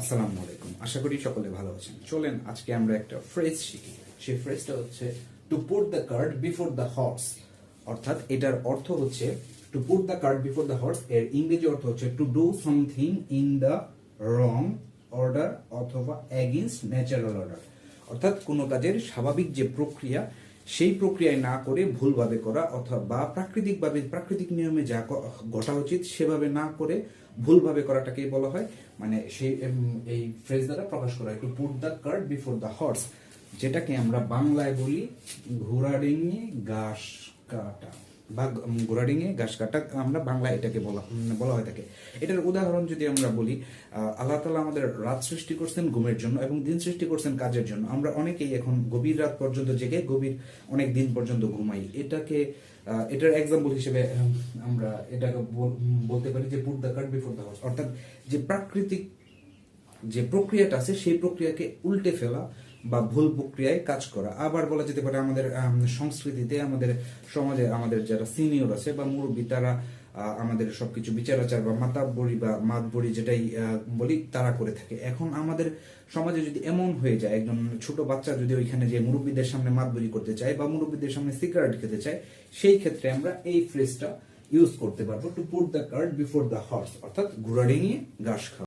আসসালামু আলাইকুম। আশা করি সকলে ভালো আছেন। চলেন আজকে আমরা একটা ফ্রেজ শিখি। সেই ফ্রেজটা হচ্ছে to put the card before the horse অর্থাৎ এটার অর্থ হচ্ছে to put the card before the horse এর ইংরেজি অর্থ হচ্ছে to do something in the wrong order অথবা এগেনস্ট ন্যাচারাল অর্ডার অর্থাৎ কোনো কাজের স্বাভাবিক যে প্রক্রিয়া সেই প্রক্রিয়ায় না করে ভুলভাবে করা অথবা প্রাকৃতিকভাবে, প্রাকৃতিক নিয়মে যা ঘটা উচিত সেভাবে না করে ভুলভাবে করাটাকেই বলা হয়। মানে সেই এই ফ্রেজ দ্বারা প্রকাশ করা হয়। To put the card before the horse যেটাকে আমরা বাংলায় বলি ঘোড়াডিঙে ঘাস কাটা। বা উম, ঘোড়াডিঙে ঘাস কাটা আমরা বাংলায় এটাকে বলা বলা হয়ে থাকে। এটার উদাহরণ যদি আমরা বলি আল্লাহ তালা আমাদের রাত সৃষ্টি করছেন ঘুমের জন্য এবং দিন সৃষ্টি করছেন কাজের জন্য। আমরা অনেকেই এখন গভীর রাত পর্যন্ত জেগে গভীর অনেক দিন পর্যন্ত ঘুমাই। এটাকে এটার এক্সাম্পল হিসেবে আমরা এটাকে বল- বলতে পারি যে put the card before the horse অর্থাৎ যে প্রাকৃতিক যে প্রক্রিয়াটা আছে, সেই প্রক্রিয়াকে উল্টে ফেলা বা ভুল প্রক্রিয়ায় কাজ করা। আবার বলা যেতে পারে আমাদের সংস্কৃতিতে আমাদের সমাজে আমাদের যারা সিনিয়র আছে বা মুরব্বী, তারা আমাদের সবকিছু বিচার আচার বা মাতাবরি বা মাতবরি যেটাই বলি, তারা করে থাকে। এখন আমাদের সমাজে যদি এমন হয়ে যায়, একজন ছোট বাচ্চা যদি ওইখানে যে মুরব্বীদের সামনে মাতবরি করতে চায় বা মুরব্বীদের সামনে সিগারেট খেতে চায়, সেই ক্ষেত্রে আমরা এই ফ্রেজটা ইউজ করতে পারব to put the card before the horse অর্থাৎ ঘোড়া ডিঙিয়ে ঘাস খাওয়া।